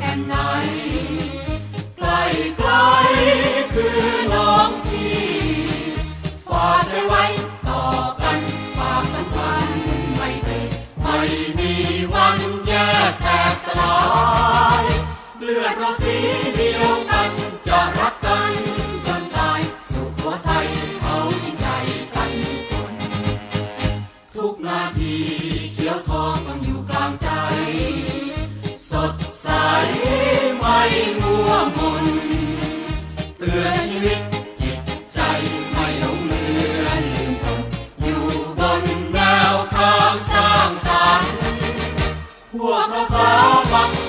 แห่งไหน ไกลไกลคือน้องพี่ฝากใจไว้ต่อกันฝากสัมพันธ์ไม่เคยไม่มีวันแยกแตกสลาย เลือดเราสีเดียวกันจะรักกันจนตายสุขหัวไทยเขาจริงใจกันคนทุกนาทีเขียวทองต้องอยู่กลางใจ สด ชีจิตใจไม่หงเลือนอยู่บนแนวทางสร้างสรรค์พวเราสามัค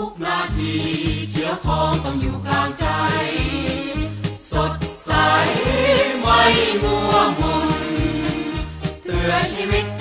ทุกนาทีเขียวทองต้องอยู่กลางใจ สดใสไม่มัวมุนเตือชีวิต